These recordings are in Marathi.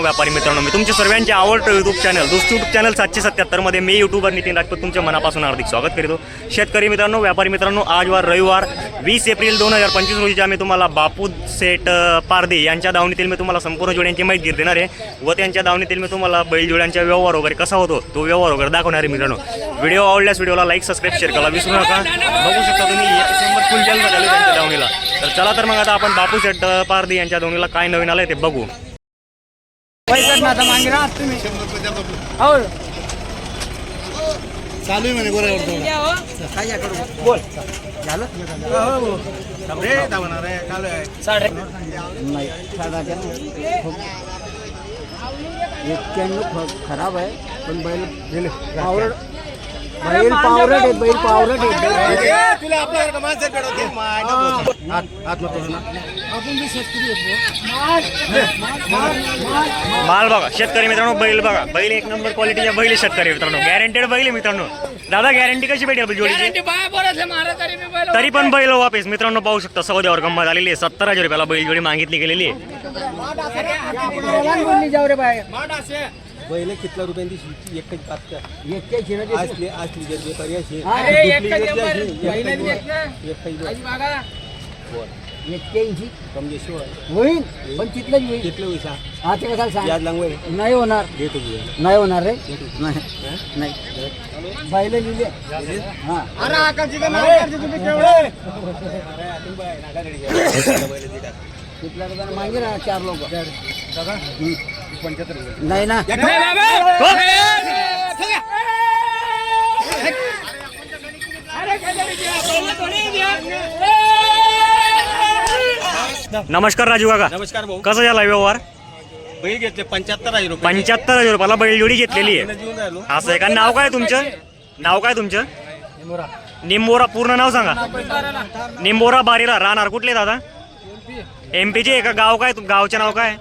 व्यापारी मित्रांनो मी तुमच्या सर्वांचे आवडतं युट्यूब चॅनल दोस्त युट्यूब चॅनल सातशे सत्याहत्तरमध्ये मी युट्यूबर नितीन राजपूत तुमच्या मनापासून हार्दिक स्वागत करतो. शेतकरी मित्रांनो व्यापारी मित्रांनो आज वार रविवार वीस एप्रिल दोन हजार पंचवीस रोजी आम्ही तुम्हाला बापू सेट पारदे यांच्या दावणीतील मी तुम्हाला संपूर्ण जोड्यांची माहिती देणार आहे व त्यांच्या दावणीतील मी तुम्हाला बैलजोड्यांचा व्यवहार वगैरे कसा होतो तो व्यवहार वगैरे दाखवणार आहे मित्रांनो. व्हिडिओ आवडल्यास व्हिडिओला लाईक सबस्क्राईब शेअर करा विसरू नका. बघू शकता तुम्ही एक फुल जल झाले त्यांच्या दावणीला. तर चला तर मग आता आपण बापू सेट पारदे यांच्या दावणीला काय नवीन आलं ते बघू. हो चालू आहे म्हणे गोऱ्यावर बोल झालं साडे नाही एक्क्याण्णव खराब आहे पण बैल पावरट बैल पावरट आहे बैल पावरट आहे तुला आपल्याकडे माणसं कडवते आपण बी शेतकरी माल बघा शेतकरी मित्रांनो बैल बघा. बैल एक नंबर क्वालिटीच्या बैल शेतकरी मित्रांनो. गॅरंटेड बैल आहे मित्रांनो. दादा गॅरंटी कशी भेटेल जोडीची? बाय बरंच आहे महाराज तरी मी बैल तरी पण बैल वापस. मित्रांनो पाहू शकता सौद्यावर गंमत आलेली आहे. सत्तर हजार रुपयाला बैल जोडी मागितली गेलेली आहे. बैल कितल्या रुपयांची शिवची? एकच पाच ना असली असली जर व्यापारी अशी अरे, एकच बी. आजी कमजे शिवाय होईल. पण तिथलंच होईल. कितलं पैसा हा ते कसा सांग? याद लागवय नाही होणार. की नाही होणार रे. नाही. लिहिले. हा. तिथल्या मागे ना चार लोक. नाही ना. नमस्कार राजू काका. नमस्कार भाऊ. कसा झाला व्यवहार? बैल घेतले पंच्याहत्तर हजार रुपये पंच्याहत्तर हजार रुपयाला बैल जोडी घेतलेली आहे. देऊन राहिलो असं आहे का? नाव काय तुमचं? नाव काय तुमचं? निंबोरा पूर्ण नाव सांगा. निंबोरा बारीला राहणार कुठले दादा? एमपीचे आहे का? गाव काय? तु- गावचं नाव काय?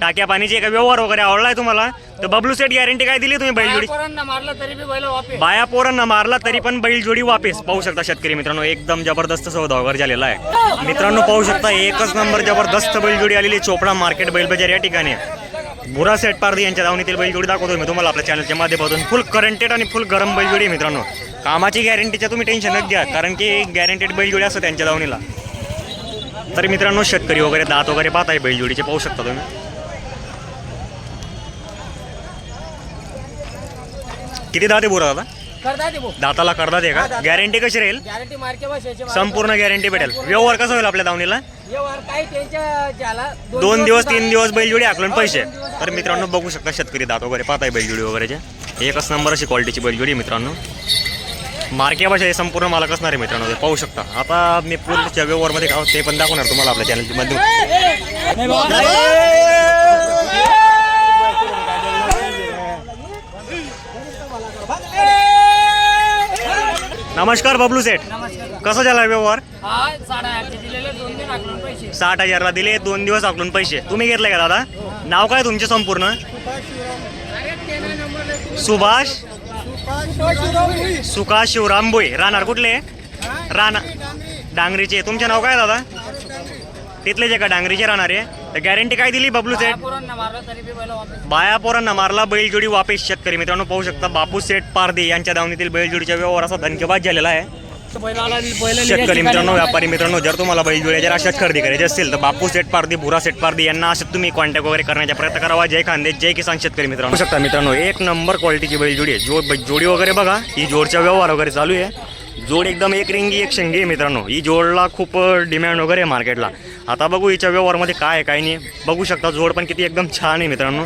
टाक्या पाणीचे आहे का व्यवहार वगैरे आवडलाय तुम्हाला? तर बबलू सेट गॅरंटी काय दिली तुम्ही बैल जोडी पोरांना मारलं तरी बी बैल वापे बाया पोरांना मारला तरी पण बैल जोडी वापस. पाहू शकता शेतकरी मित्रांनो एकदम जबरदस्त सौदा वगैरे झालेला आहे. मित्रांनो पाहू शकता एकच नंबर जबरदस्त बैल जोडी आलेली आहे. चोपडा मार्केट बैल बाजार या ठिकाणी. बुरा सेट पारदी यांच्या दावणीतील बैल जोडी दाखवतो मी तुम्हाला आपल्या चॅनलच्या माध्यमातून. फुल करंटेड आणि फुल गरम बैल जोडी आहे मित्रांनो. कामाची गॅरंटीच्या तुम्ही टेन्शनच घ्या कारण की गॅरंटेड बैल जोडी असतं त्यांच्या दावणीला. तरी मित्रांनो शेतकरी वगैरे दात वगैरे पाहताय बैल जोडीचे पाहू शकता तुम्ही. किती दात आहे बुरा दादा? दाताला करतात आहे का? गॅरंटी कशी राहील? संपूर्ण गॅरंटी भेटेल. व्यवहार कसा होईल आपल्या दावणीला? दोन दिवस तीन दिवस बैलजोडी आकलून पैसे. तर मित्रांनो बघू शकता शेतकरी दात वगैरे पाहताय बैलजोडी वगैरेचे. एकच नंबर अशी क्वालिटीची बैलजोडी आहे मित्रांनो. मार्के भाषा हे संपूर्ण मालक असणार आहे मित्रांनो ते पाहू शकता. आता मी पूर्णच्या व्यवहारमध्ये होतं ते पण दाखवणार तुम्हाला आपल्या चॅनलच्या माध्यमातून नमस्कार बबलू सेठ. कसा झाला व्यवहार? हा साठ हजारला दिले दोन दिवस आकलून पैसे. तुम्ही घेतले का दादा? नाव काय तुमचे संपूर्ण? सुभाष? सुकाश शिवराम भोई राहणार कुठले? राहणार. डांगरीचे. तुमचे नाव काय दादा? तिथलेच आहे का? डांगरीचे राहणार आहे. तर गॅरंटी काय दिली बबलू वापे बाया पोरांना मारला बैलजोडी वापेस शेतकरी मित्रांनो पाहू शकता बापू सेठ पारदे यांच्या दावणीतील बैलजोडीच्या व्यवहाराचा धनकेबाद झालेला आहे. शेतकरी मित्रांनो व्यापारी मित्रांनो जर तुम्हाला बैलजोड्या जर अशाच खरेदी करायची असतील तर बापू सेट पारदी भुरा सेट पारदी यांना असं तुम्ही कॉन्टॅक्ट वगैरे करण्याचा प्रयत्न करावा. जय खांदे जय किसान शेतकरी मित्रांनो. शकता मित्रांनो एक नंबर क्वालिटीची बैलजोडी आहे. जो जोडी वगैरे बघा ही जोडचा व्यवहार वगैरे चालू आहे. जोड एकदम एक रिंगी एक शेंगी आहे मित्रांनो. ही जोडला खूप डिमांड वगैरे आहे मार्केटला आता बघू हिच्या व्यवहारमध्ये काय आहे काय नाही. बघू शकता जोड पण किती एकदम छान आहे मित्रांनो.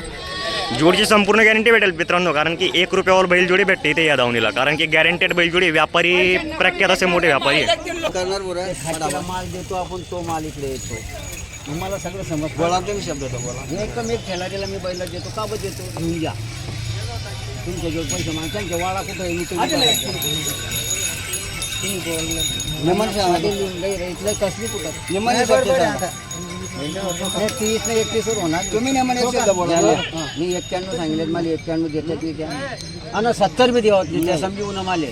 जोडची संपूर्ण गॅरंटी भेटेल मित्रांनो कारण की एक रुपयावर बैलजोडी भेटते इथे या दावणीला कारण की गॅरंटेड बैलजोडी व्यापारी प्रख्यात असे मोठे व्यापारी आहे करणार बोरा खायला माल देतो आपण तो माल इकडे येतो. मला सगळं समजतं. बोला तुम्ही शब्द होता बोला. एकदम एक ठेला त्याला मी बैला देतो का बरं देतो? घेऊन घ्या तुमच्या पैसे माणसांच्या वाळा कुठं आहे? मी तुम्ही निमन ते इथलं कसली कुठं? नाही, देता. हे तीस नाही एकतीस वर होणार. तुम्ही नाही म्हणे मी एक्क्याण्णव सांगितले मला एक्क्याण्णव देतात की त्या आणि सत्तर बी देवत नाही त्या समजी उन्हा माले.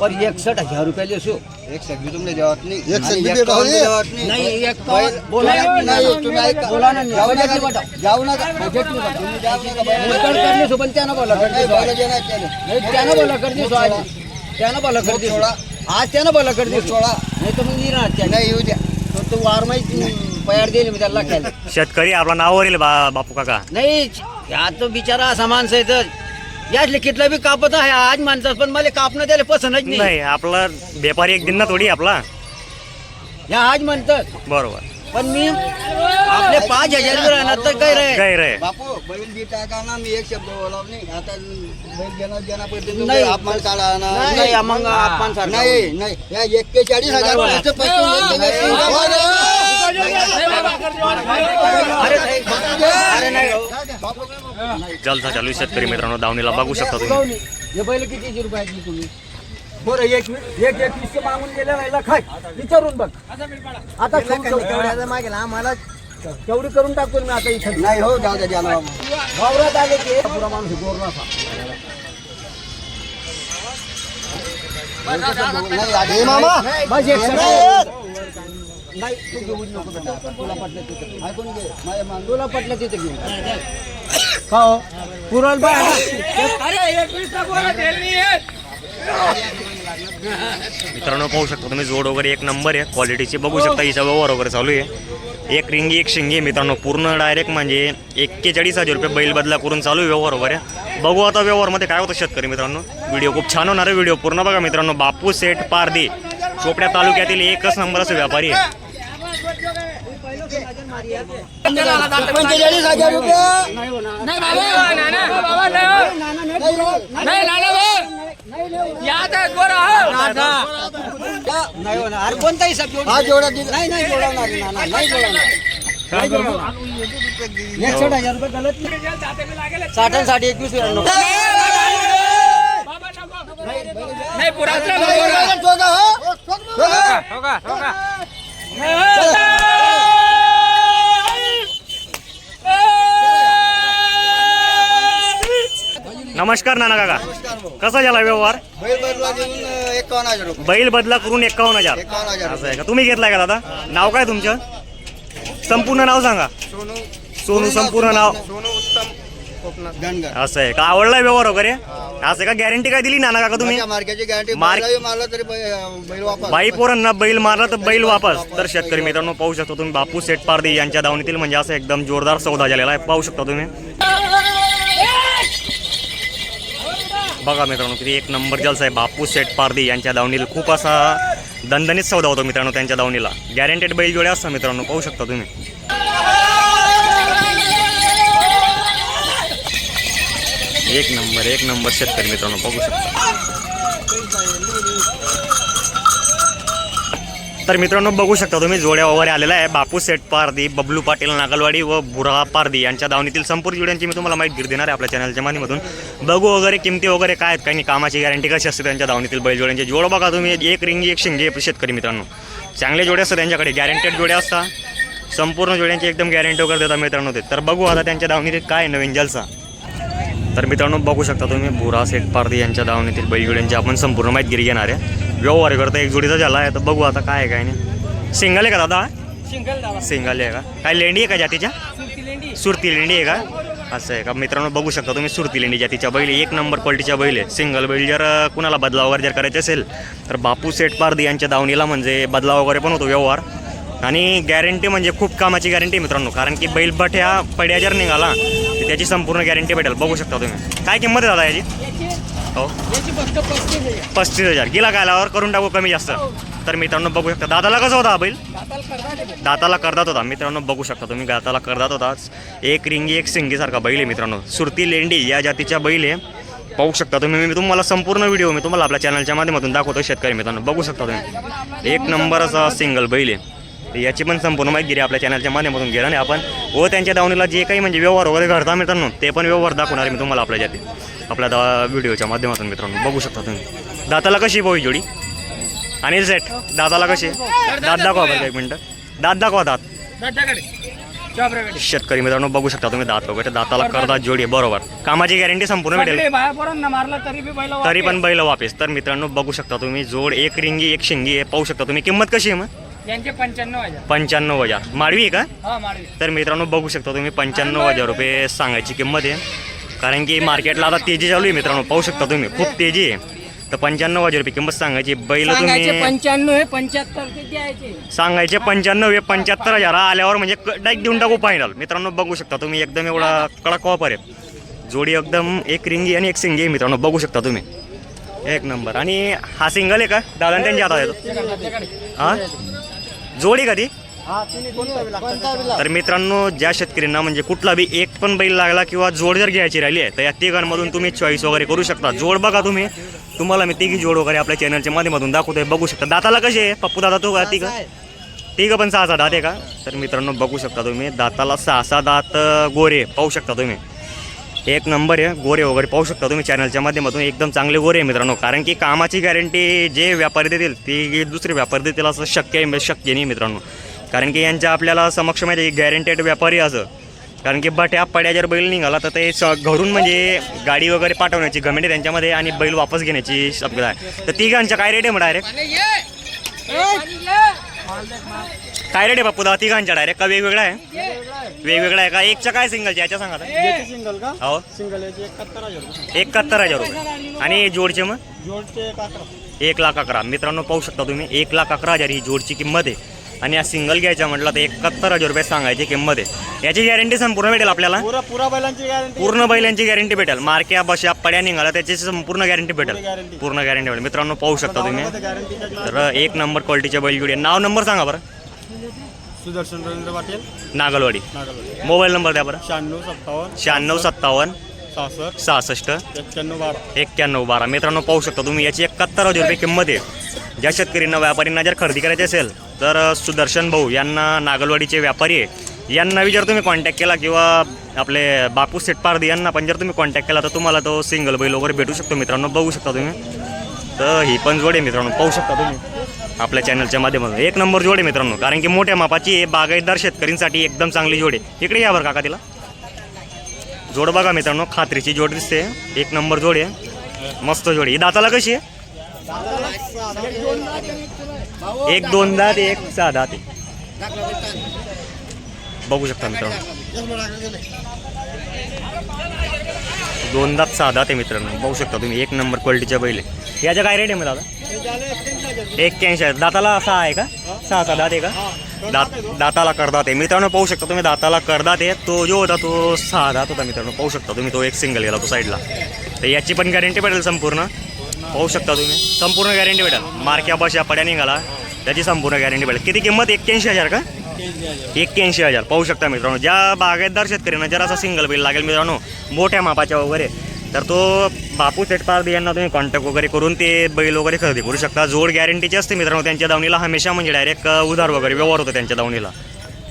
पण एकसठ हजार रुपये देसू. एक सगळी तुमले देवत नाही. आणि आणि एक एक पाऊल पाऊल देवत देवत नाही. एक बोला नाही तुम्ही ऐका. बोला ना जाऊ नका. बजेट. तुम्ही करणे सोबत त्यानं बोला. त्यानं बोला. त्यानं सोडा. आज त्यानं बोला सोडा. नाही तर मग येणार त्याने. नाही येऊ द्या. तो तो वार माहिती पयार मी त्याला शेतकरी आपला नावावर येईल बा बापू काका. नाही या तो बिचारा असा माणूस आहे तर. यातले कितला बी कापत आहे आज माणसात पण मला कापणं त्याला पसंतच नाही. नाही आपला व्यापारी एक दिन ना थोडी आपला. या आज म्हणतात. बरोबर. पण मी आपले पाच हजार बी राहणार तर काय रे? काय रे? बापू बैल बी टाका ना मी एक शब्द बोलाव नाही आता बैल देणार देणार पडते नाही. तुम्ही अपमान काढा ना नाही मग आपण सारखं नाही नाही या एक्केचाळीस हजार वर्षाचं पैसे अरे नाही. अरे नाही हो. जलसा चालू आहे शेतकरी मित्रांनो दावणीला बघू शकता तुम्ही. हे बैल कितीची रुपयाची तुम्ही बरं एक एक एकवीसशे मागून गेले राहिला खाय विचारून बघ आता मागेल आम्हाला तेवढी करून टाकतो मी आता इथं? नाही हो दादा द्याला वावरात आले की? पुरा माणूस गोर नसा नाही मामा. बस एक. नाही तू घेऊन नको बेटा. तुला पटलं तिथं. ऐकून घे. माझ्या मान तुला पटलं तिथं घेऊन. का हो? पुरण बाय अरे. मित्रांनो पाहू शकता तुम्ही जोड वगैरे एक नंबर आहे. क्वालिटीची बघू शकता हिचा व्यवहार वगैरे चालू आहे. एक रिंगी एक शिंगी आहे मित्रांनो. पूर्ण डायरेक्ट म्हणजे एक्केचाळीस हजार रुपये बैल बदला करून चालू आहे व्यवहार वगैरे. बघू आता व्यवहारमध्ये काय होतं शेतकरी मित्रांनो. व्हिडिओ खूप छान होणार आहे. व्हिडिओ पूर्ण बघा मित्रांनो. बापू सेठ पारदी चोपड्या तालुक्यातील एकच नंबर असं व्यापारी आहे पंचेचाळीस हजार रुपये नाही बाबा नाना बाबा नाही हो. नाही नाना भाऊ या आता गोरा हो. नाही होणार अरे कोणता हिसाब हा नाही नाही जोडवणार नाही जोडवणार हजार रुपये गलत साठ आणि साठ एकवीस नाही पुरा हो. नमस्कार नाना काका. कसा झाला व्यवहार? बैल बदला एकावन्न हजार रुपये. बैल बदला करून एकावन्न हजार. एकावन्न हजार असं आहे का? तुम्ही घेतलाय का दादा? नाव काय तुमचं? संपूर्ण नाव सांगा. सोनू. सोनू संपूर्ण नाव. सोनू उत्तम कोकणात. असं आहे का? आवडलाय व्यवहार वगैरे? असं आहे का? गॅरंटी काय दिली नाना काका तुम्ही? माझ्या मार्केटची गॅरंटी मार्क- मारला तरी बै- बैल वापस. बाई पोरांना बैल मारला तर बैल वापस. तर शेतकरी मित्रांनो पाहू शकता तुम्ही बापू सेठ पारदी यांच्या दावणीतील म्हणजे असं एकदम जोरदार सौदा झालेला आहे. पाहू शकता तुम्ही. बघा मित्रांनो किती एक नंबर जलसा आहे बापू शेठ पारदी यांच्या दावणीला खूप असा दणदणीत सौदा होतो मित्रांनो त्यांच्या दावणीला. गॅरंटेड बैल जोडे असतात मित्रांनो पाहू शकता तुम्ही. एक नंबर एक नंबर शेतकरी मित्रांनो बघू शकता. तर मित्रांनो बघू शकता तुम्ही जोड्या वगैरे आलेला आहे. बापू सेठ पारदी बबलू पाटील नागलवाडी व बुरा पारदी यांच्या दावणीतील संपूर्ण जोड्यांची मी तुम्हाला माहिती देणार आहे आपल्या चॅनलच्या माध्यमातून. बघू वगैरे किमती वगैरे काय आहेत काही कामाची गॅरंटी कशी असते त्यांच्या दावणीतील बैलजोड्यांची जोड बघा तुम्ही एक रिंगी एक शिंगे शेतकरी मित्रांनो. चांगले जोडे असतात त्यांच्याकडे गॅरंटेड जोडे असतात. संपूर्ण जोड्यांची एकदम गॅरंटी वगैरे देतात मित्रांनो ते. तर बघू आता त्यांच्या दावणीतील काय नवीन जलसा. तर मित्रांनो बघू शकता तुम्ही बुरा सेठ पारदी यांच्या दावणीतील बैलजोड्यांची आपण संपूर्ण माहिती घेणार आहे. व्यवहार करता एक जोडीचा झाला आहे तर बघू आता काय आहे काय नाही. सिंगल आहे का दादा? सिंगल आहे का? काय लेंडी आहे का जातीच्या? सुरती लेंडी. आहे का? असं आहे का? मित्रांनो बघू शकता तुम्ही सुरती लेंडी जातीच्या बैल. एक नंबर क्वालिटीच्या बैल आहे. सिंगल बैल जर कुणाला बदला वगैरे जर करायचे असेल तर बापू सेठ पारदी यांच्या दावणीला म्हणजे बदला वगैरे पण होतो व्यवहार. आणि गॅरंटी म्हणजे खूप कामाची गॅरंटी मित्रांनो कारण की बैल बठ्या पड्या जर निघाला तर त्याची संपूर्ण गॅरंटी भेटेल. बघू शकता तुम्ही. काय किंमत आहे दादा याची? हो. पस्तीस हजार. गिला कायलावर करून टाकू कमी जास्त. तर मित्रांनो बघू शकता. दादाला कसं होता हा बैल? दाताल करदात होता. मित्रांनो बघू शकता तुम्ही. दाताला करदात होताच एक रिंगी एक सिंगीसारखा बैल आहे मित्रांनो. सुरती लेंडी या जातीच्या बैल आहे. पाहू शकता तुम्ही. मी तुम्हाला संपूर्ण व्हिडिओ मी तुम्हाला आपल्या चॅनलच्या माध्यमातून दाखवतो शेतकरी मित्रांनो. बघू शकता तुम्ही. एक नंबर असा सिंगल बैल आहे. याची पण संपूर्ण माहिती दिली आपल्या चॅनलच्या माध्यमातून घेणार नाही आपण. व त्यांच्या दावणीला जे काही म्हणजे व्यवहार वगैरे घडता मित्रांनो ते पण व्यवहार दाखवणार मी तुम्हाला आपल्या जाती आपल्या दा व्हिडिओच्या माध्यमातून मित्रांनो बघू शकता तुम्ही. दाताला कशी पोही जोडी? आणि सेट दाताला कशी दात दाखवा बरं का एक मिनटं. दात दाखवा दात. शेतकरी मित्रांनो बघू शकता तुम्ही दात वगैरे. दाताला करतात जोडी बरोबर. कामाची गॅरंटी संपूर्ण भेटेल. तरी पण बैल वापस. तर मित्रांनो बघू शकता तुम्ही जोड एक रिंगी एक शिंगी आहे पाहू शकता तुम्ही. किंमत कशी आहे मग? यांचे पंच्याण्णव हजार. पंच्याण्णव हजार. माडवी आहे का? हा मारवी तर मित्रांनो बघू शकता तुम्ही पंच्याण्णव हजार रुपये सांगायची किंमत आहे. कारण की मार्केटला आता तेजी चालू आहे मित्रांनो. पाहू शकता तुम्ही खूप तेजी आहे. तर पंच्याण्णव हजार रुपये किंमत सांगायची. बैल सांगायचे तुम्ही पंच्याण्णव हे पंच्याहत्तर ते द्यायचे. सांगायचे पंच्याण्णव हे पंच्याहत्तर हजार. आल्यावर म्हणजे डायरेक्ट देऊन टाकू फायनल मित्रांनो बघू शकता तुम्ही एकदम एवढा कडक वापर आहे. जोडी एकदम एक रिंगी आणि एक सिंगी आहे मित्रांनो. बघू शकता तुम्ही. एक नंबर आणि हा सिंगल आहे का? दादा त्यांच्या हातात येतो हा? जोडी का ती? तर मित्रांनो ज्या शेतकऱ्यांना म्हणजे कुठला बी एक पण बैल लागला किंवा जोड जर घ्यायची राहिली आहे तर या तिघांमधून तुम्ही चॉईस वगैरे करू शकता. जोड बघा तुम्ही. तुम्हाला मी तिघी जोड वगैरे आपल्या चॅनलच्या माध्यमातून दाखवतोय बघू शकता. दाताला कसे आहे? पप्पू दादा तो का तिघ? तिघ पण सहा सहा दात आहे का? तर मित्रांनो बघू शकता तुम्ही. दाताला सहा सहा दात गोरे. पाहू शकता तुम्ही. एक नंबर आहे. गोरे वगैरे पाहू शकता तुम्ही चॅनलच्या माध्यमातून. एकदम चांगले गोरे आहे मित्रांनो. कारण की कामाची गॅरंटी जे व्यापारी देतील ती दुसरे व्यापारी देतील असं शक्य आहे शक्य नाही मित्रांनो. कारण की यांच्या आपल्याला समक्ष माहिती गॅरंटेड व्यापारी असं. कारण की बट्या पड्या जर बैल निघाला तर ते स घरून म्हणजे गाडी वगैरे पाठवण्याची गमेंट त्यांच्यामध्ये आणि बैल वापस घेण्याची शक्यता आहे. तर तिघांच्या काय रेट आहे मग डायरेक्ट काय रेट आहे बापू दहा तिघांच्या डायरेक्ट का वेगवेगळा आहे? वेगवेगळा आहे का? एकच्या काय सिंगलच्या याच्या सांगा आता. सिंगल का? हो. सिंगल याचे एकाहत्तर हजार रुपये. एकाहत्तर हजार रुपये. आणि जोडचे मग? जोडचे एक अकरा. एक लाख अकरा. मित्रांनो पाहू शकता तुम्ही एक लाख अकरा हजार ही जोडची किंमत आहे. आणि या सिंगल घ्यायच्या म्हटलं तर एकाहत्तर हजार रुपये सांगायची किंमत आहे. याची गॅरंटी संपूर्ण भेटेल आपल्याला? पुरा पुरा बैलांची गॅरंटी पूर्ण बैलांची गॅरंटी भेटेल. मार्क्या बशा पड्या निघाला त्याची संपूर्ण गॅरंटी भेटेल. guarantee. पूर्ण गॅरंटी भेटेल. मित्रांनो पाहू शकता तुम्ही. गॅरंटीच्या तर एक नंबर क्वालिटीच्या बैल जोडी आहे. नाव नंबर सांगा बरं. सुदर्शन रवींद्र पाटील. नागलवाडी. नागलवाडी. मोबाईल नंबर द्या बरं. शहाण्णव सत्तावन्न. शहाण्णव सत्तावन्न. सहासष्ट. सहासष्ट. एक्क्याण्णव बारा. एक्क्याण्णव बारा. मित्रांनो पाहू शकता तुम्ही याची एकाहत्तर हजार रुपये किंमत आहे. ज्या शेतकऱ्यांना व्यापाऱ्यांना जर खरेदी करायची असेल तर सुदर्शन भाऊ यांना नागलवाडीचे व्यापारी आहे. यांना बी जर तुम्ही कॉन्टॅक्ट केला किंवा आपले बापू सेटपारदी यांना पण जर तुम्ही कॉन्टॅक्ट केला तर तुम्हाला तो सिंगल बैल वगैरे भेटू शकतो मित्रांनो. बघू शकता तुम्ही. तर ही पण जोड आहे मित्रांनो. पाहू शकता तुम्ही. आपल्या चॅनलच्या माध्यमातून. एक नंबर जोड आहे मित्रांनो. कारण की मोठ्या मापाची बागायतदार शेतकऱ्यांसाठी एकदम चांगली जोड आहे. इकडे या काका तिला. जोड बघा मित्रांनो खात्रीची जोड दिसते. एक नंबर जोड आहे. मस्त जोडे. ही दाताला कशी आहे? एक दोन दात एक सहा दात बघू शकता मित्रांनो. दोन दात सहा दात आहे मित्रांनो. बघू शकता तुम्ही. एक नंबर क्वालिटीच्या बैल याचा याच्या काय रेट आहे मग दादा? एक्क्याऐंशी आहे दाताला सहा आहे का? सहा सहा दात आहे का? दात दाताला करदात आहे. मित्रांनो पाहू शकता तुम्ही दाताला करदात आहे. तो जो होता तो सहा दात होता मित्रांनो. पाहू शकता तुम्ही तो एक सिंगल गेला तो साईडला तर याची पण गॅरंटी भेटेल संपूर्ण. पाहू शकता तुम्ही. संपूर्ण गॅरंटी भेटेल. मार्क्या बशा पड्या निघाला. त्याची संपूर्ण गॅरंटी भेटेल. किती किंमत? एक्क्याऐंशी हजार का? एक्क्याऐंशी हजार. पाहू शकता मित्रांनो. ज्या बागायतदार शेतकऱ्यांना जर असा सिंगल बिल लागेल मित्रांनो. मोठ्या मापाच्या वगैरे. तर तो बापू सेटपारदी यांना तुम्ही कॉन्टॅक्ट वगैरे करून ते बैल वगैरे खरेदी करू शकता. जोड गॅरंटीची असते मित्रांनो त्यांच्या दावणीला हमेशा म्हणजे डायरेक्ट उधार वगैरे व्यवहार होतो त्यांच्या दावणीला.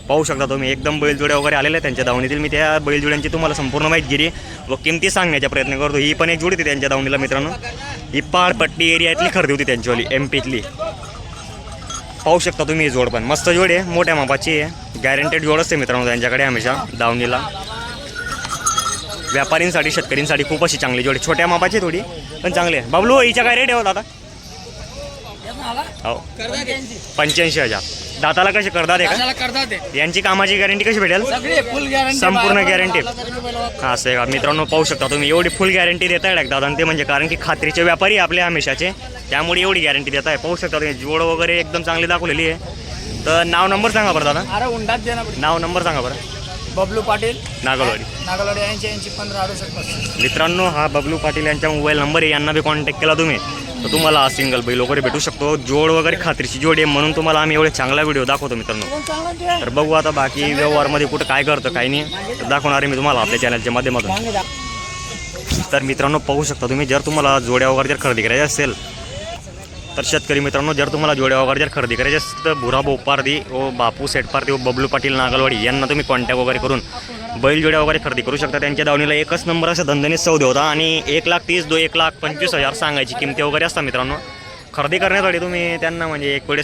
पाहू शकता तुम्ही एकदम बैलजोड्या वगैरे आलेल्या त्यांच्या दावणीतील. मी त्या बैलजोड्यांची तुम्हाला संपूर्ण माहिती व किमती सांगण्याचा प्रयत्न करतो. ही पण एक जोडी होती त्यांच्या दावणीला मित्रांनो. ही पहाडपट्टी एरियातली खरेदी होती त्यांच्यावाली एम पीतली पाहू शकता तुम्ही ही जोड पण. मस्त जोड आहे मोठ्या मापाची आहे. गॅरंटेड जोड असते मित्रांनो त्यांच्याकडे हमेशा दावणीला. व्यापारींसाठी शेतकऱ्यांसाठी खूप अशी चांगली जोडी. छोट्या मापाची थोडी पण चांगली आहे. बाबलू हिच्या काय रेट आहे दादा हो. पंच्याऐंशी हजार. दाताला कसे करतात आहे. का यांची कामाची गॅरंटी कशी भेटेल? संपूर्ण गॅरंटी हा असं आहे का? मित्रांनो पाहू शकता तुम्ही एवढी फुल गॅरंटी देत आहे दादा. ते म्हणजे कारण की खात्रीचे व्यापारी आपले हमेशाचे त्यामुळे एवढी गॅरंटी देत आहे पाहू शकता तुम्ही जोड वगैरे एकदम चांगली दाखवलेली आहे. तर नाव नंबर सांगा बरं दादा. नाव नंबर सांगा बरं. बबलू पाटील. नागलवाडी. नागलवाडी ऐंशी ऐंशी पंधरा अडुसष्ट पस्तीस. मित्रांनो हा बबलू पाटील यांचा मोबाईल नंबर आहे. यांना बी कॉन्टॅक्ट केला तुम्ही. तर तुम्हाला हा सिंगल बैल वगैरे भेटू शकतो. जोड वगैरे खात्रीची जोड आहे म्हणून तुम्हाला आम्ही एवढे चांगला व्हिडिओ दाखवतो मित्रांनो. तर बघू आता बाकी व्यवहारमध्ये कुठं काय करतं काय नाही. तर दाखवणार आहे मी तुम्हाला आपल्या चॅनलच्या माध्यमातून. तर मित्रांनो पाहू शकता तुम्ही जर तुम्हाला जोड्या वगैरे जर खरेदी करायची असेल तर शेतकरी मित्रांनो जर तुम्हाला जोड्या वगैरे जर खरेदी करायची असेल तर भुरा बोपारदी व बापू सेटपारदी व बबलू पाटील नागलवाडी यांना तुम्ही कॉन्टॅक्ट वगैरे करून बैल जोड्या वगैरे खरेदी करू शकता. त्यांच्या दावणीला एकच नंबर असं धंदने सौदे होता आणि एक लाख तीस दो एक लाख पंचवीस हजार सांगायची किमती वगैरे असतात मित्रांनो. खरेदी करण्यासाठी तुम्ही त्यांना म्हणजे एक वेळेस